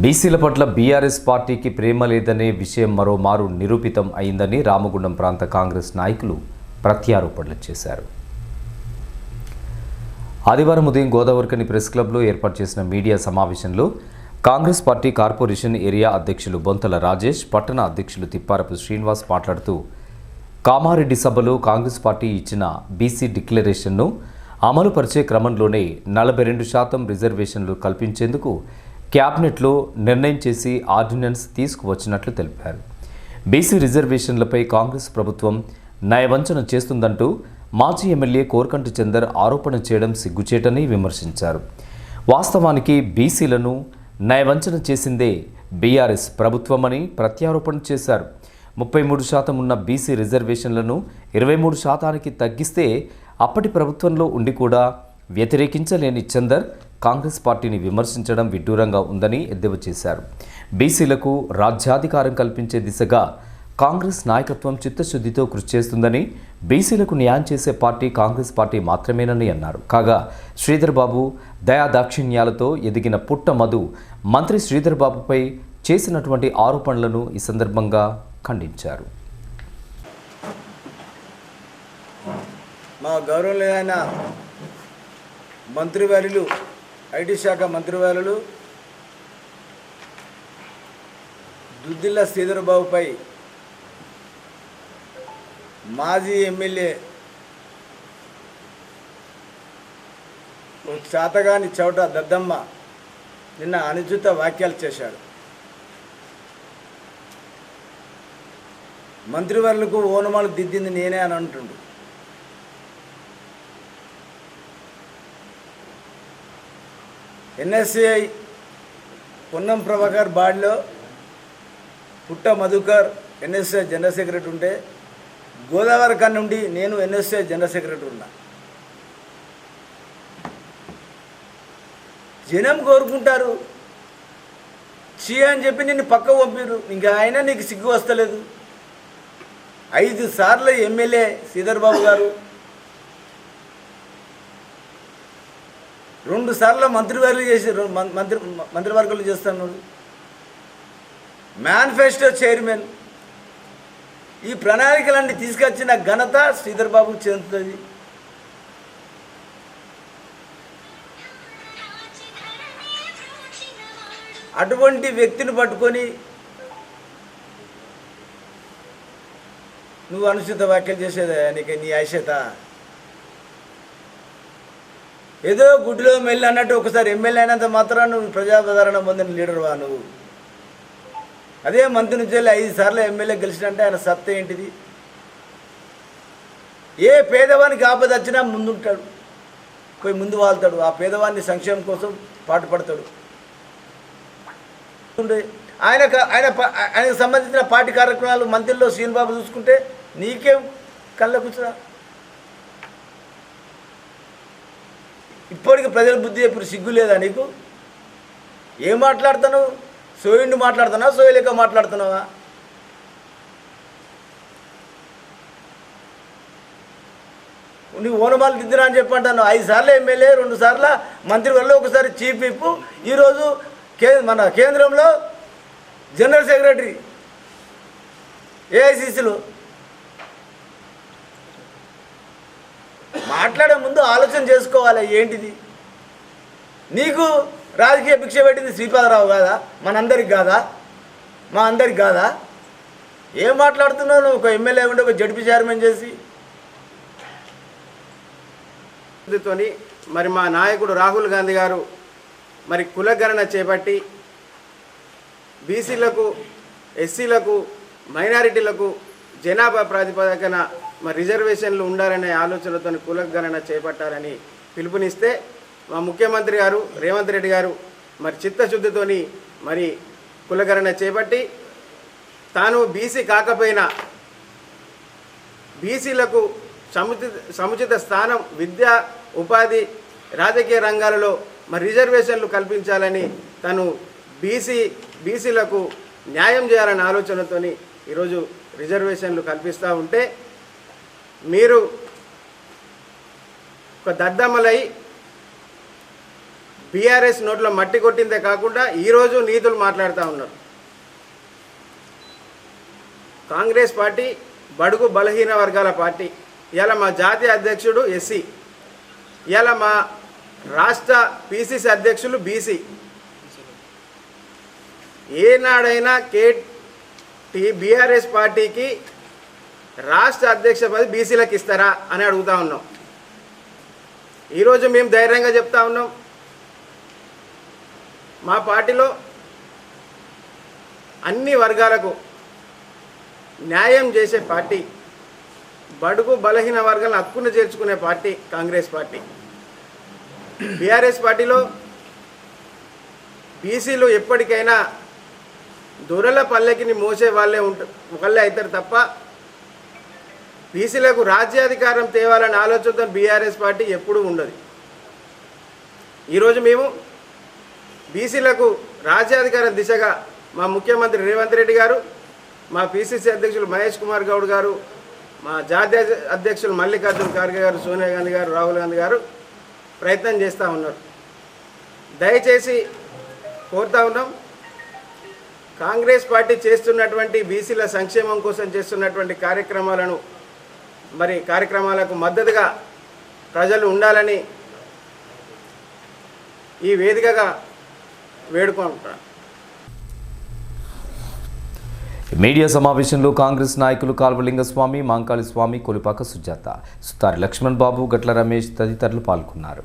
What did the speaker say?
బీసీల పట్ల బీఆర్ఎస్ పార్టీకి ప్రేమ లేదనే విషయం మరోమారు నిరూపితం అయిందని రామగుండం ప్రాంత కాంగ్రెస్ నాయకులు ప్రత్యారోపణలు చేశారు. ఆదివారం ఉదయం గోదావరికని ప్రెస్ క్లబ్లో ఏర్పాటు చేసిన మీడియా సమావేశంలో కాంగ్రెస్ పార్టీ కార్పొరేషన్ ఏరియా అధ్యక్షులు బొంతల రాజేష్ పట్టణ అధ్యక్షులు తిప్పారపు శ్రీనివాస్ మాట్లాడుతూ కామారెడ్డి సభలో కాంగ్రెస్ పార్టీ ఇచ్చిన బీసీ డిక్లరేషన్ను అమలుపరిచే క్రమంలోనే నలభై రెండు శాతం రిజర్వేషన్లు కల్పించేందుకు క్యాబినెట్లో నిర్ణయం చేసి ఆర్డినెన్స్ తీసుకువచ్చినట్లు తెలిపారు. బీసీ రిజర్వేషన్లపై కాంగ్రెస్ ప్రభుత్వం నయవంచన చేస్తుందంటూ మాజీ ఎమ్మెల్యే కోరకంటి చందర్ ఆరోపణ చేయడం సిగ్గుచేటని విమర్శించారు. వాస్తవానికి బీసీలను నయవంచన చేసిందే బీఆర్ఎస్ ప్రభుత్వమని ప్రత్యారోపణ చేశారు. ముప్పై మూడు శాతం ఉన్న బీసీ రిజర్వేషన్లను ఇరవై మూడు శాతానికి తగ్గిస్తే అప్పటి ప్రభుత్వంలో ఉండి కూడా వ్యతిరేకించలేని చందర్ కాంగ్రెస్ పార్టీని విమర్శించడం విడ్డూరంగా ఉందని ఎద్దేవా చేశారు. బీసీలకు రాజ్యాధికారం కల్పించే దిశగా కాంగ్రెస్ నాయకత్వం చిత్తశుద్ధితో కృషి చేస్తుందని బీసీలకు న్యాయం చేసే పార్టీ కాంగ్రెస్ పార్టీ మాత్రమేనని అన్నారు. కాగా శ్రీధర్ బాబు దయాదాక్షిణ్యాలతో ఎదిగిన పుట్ట మధు మంత్రి శ్రీధర్ బాబుపై చేసినటువంటి ఆరోపణలను ఈ సందర్భంగా ఖండించారు. మా గౌరవనీయమైన మంత్రివర్యులు ఐటీ శాఖ మంత్రివర్యులు దుద్దిల్ల శ్రీధరబాబుపై మాజీ ఎమ్మెల్యే శాతగాని చాతగాని చౌట దద్దమ్మ నిన్న అనుచిత వ్యాఖ్యలు చేశాడు. మంత్రివర్లకు ఓనమాలు దిద్దింది నేనే అని అంటుండు. ఎన్ఎస్సిఐ పొన్నం ప్రభాకర్ బాడిలో పుట్ట మధుకర్ ఎన్ఎస్ఏ జనరల్ సెక్రటరీ ఉంటే గోదావరి కన్ను నుండి నేను ఎన్ఎస్ఏ జనరల్ సెక్రటరీ ఉన్నా. జనం కోరుకుంటారు. చీ అని చెప్పి నిన్ను పక్క పంపిరు. ఇంకా ఆయన నీకు సిగ్గు వస్తలేదు. ఐదు సార్లు ఎమ్మెల్యే శ్రీధర్ బాబు గారు రెండు సార్లు మంత్రివర్గలు చేసి మం- మంత్రి మంత్రివర్గాలు చేస్తున్నాడు మేనిఫెస్టో చైర్మన్ ఈ ప్రణాళికలన్నీ తీసుకొచ్చిన ఘనత శ్రీధర్ బాబుకు చెందుతుంది. అటువంటి వ్యక్తిని పట్టుకొని నువ్వు అనుచిత వ్యాఖ్యలు చేసేదా నీకు నీ ఆశత ఏదో గుడిలో మెల్లి అన్నట్టు ఒకసారి ఎమ్మెల్యే అయినంత మాత్రం నువ్వు ప్రజాప్రదారణ పొందిన లీడర్వా నువ్వు. అదే మంత్రి నుంచి వెళ్ళి ఐదు సార్లు ఎమ్మెల్యే గెలిచినంటే ఆయన సత్త ఏంటిది? ఏ పేదవానికి ఆపద వచ్చినా ముందుంటాడు. పోయి ముందు వాళ్తాడు. ఆ పేదవాన్ని సంక్షేమం కోసం పాటుపడతాడు ఆయన ఆయన ఆయనకు సంబంధించిన పార్టీ కార్యక్రమాలు మంత్రిలో శ్రీనిబాబు చూసుకుంటే నీకేం కళ్ళ ఇప్పటికి ప్రజల బుద్ధి ఎప్పుడు సిగ్గు లేదా నీకు? ఏం మాట్లాడుతున్నావు? సోయుండి మాట్లాడుతున్నావా? సోయలేక మాట్లాడుతున్నావా? నువ్వు ఓనమాలు దిద్దురా అని చెప్పంటాను ఐదు సార్లు ఎమ్మెల్యే రెండు సార్లు మంత్రి వల్ల ఒకసారి చీఫ్ విప్. ఈరోజు కే మన కేంద్రంలో జనరల్ సెక్రటరీ ఏఐసిసిలో మాట్లాడే ముందు ఆలోచన చేసుకోవాలి ఏంటిది? నీకు రాజకీయ భిక్ష పెట్టింది శ్రీపాదరావు కాదా? మనందరికి కాదా? మా అందరికి కాదా? ఏం మాట్లాడుతున్నావు? నువ్వు ఒక ఎమ్మెల్యే ఉంటే ఒక జడ్పీ చైర్మన్ చేసి. తోని మరి మా నాయకుడు రాహుల్ గాంధీ గారు మరి కులగణన చేపట్టి బీసీలకు ఎస్సీలకు మైనారిటీలకు జనాభా ప్రాతిపదికన మరి రిజర్వేషన్లు ఉండాలనే ఆలోచనతో కులగణన చేపట్టాలని పిలుపునిస్తే మా ముఖ్యమంత్రి గారు రేవంత్ రెడ్డి గారు మరి చిత్తశుద్ధితోని మరి కులగణన చేపట్టి తాను బీసీ కాకపోయినా బీసీలకు సముచిత సముచిత స్థానం విద్య ఉపాధి రాజకీయ రంగాలలో మరి రిజర్వేషన్లు కల్పించాలని తను బీసీ బీసీలకు న్యాయం చేయాలనే ఆలోచనతోని ఈరోజు రిజర్వేషన్లు కల్పిస్తూ ఉంటే మీరు ఒక దద్దమ్మలై బీఆర్ఎస్ నోట్లో మట్టి కొట్టిందే కాకుండా ఈరోజు నీతులు మాట్లాడుతూ ఉన్నారు. కాంగ్రెస్ పార్టీ బడుగు బలహీన వర్గాల పార్టీ. ఇవాళ మా జాతీయ అధ్యక్షుడు ఎస్సీ. ఇవాళ మా రాష్ట్ర పిసిసి అధ్యక్షులు బీసీ. ఏనాడైనా కే టీ బీఆర్ఎస్ పార్టీకి రాష్ట్ర అధ్యక్ష పది బీసీలకు ఇస్తారా అని అడుగుతా ఉన్నాం. ఈరోజు మేము ధైర్యంగా చెప్తా ఉన్నాం. మా పార్టీలో అన్ని వర్గాలకు న్యాయం చేసే పార్టీ బడుగు బలహీన వర్గాలను హక్కును చేర్చుకునే పార్టీ కాంగ్రెస్ పార్టీ. బీఆర్ఎస్ పార్టీలో బీసీలు ఎప్పటికైనా దొరల పల్లెకిని మోసే వాళ్ళే ఉంట వాళ్ళే అవుతారు తప్ప బీసీలకు రాజ్యాధికారం తేవాలనే ఆలోచనతో బీఆర్ఎస్ పార్టీ ఎప్పుడూ ఉండదు. ఈరోజు మేము బీసీలకు రాజ్యాధికారం దిశగా మా ముఖ్యమంత్రి రేవంత్ రెడ్డి గారు మా పిసిసి అధ్యక్షులు మహేష్ కుమార్ గౌడ్ గారు మా జాతీయ అధ్యక్షులు మల్లికార్జున ఖార్గే గారు సోనియా గాంధీ గారు రాహుల్ గాంధీ గారు ప్రయత్నం చేస్తూ ఉన్నారు. దయచేసి కోరుతా ఉన్నాం కాంగ్రెస్ పార్టీ చేస్తున్నటువంటి బీసీల సంక్షేమం కోసం చేస్తున్నటువంటి కార్యక్రమాలను మరి కార్యక్రమాలకు మద్దతుగా ప్రజలు ఉండాలని ఈ వేదికగా వేడుకుంటున్నాను. మీడియా సమావేశంలో కాంగ్రెస్ నాయకులు కాల్వలింగస్వామి మాంకాళి స్వామి కొలిపాక సుజాత సుతారి లక్ష్మణ్ బాబు గట్ల రమేష్ తదితరులు పాల్గొన్నారు.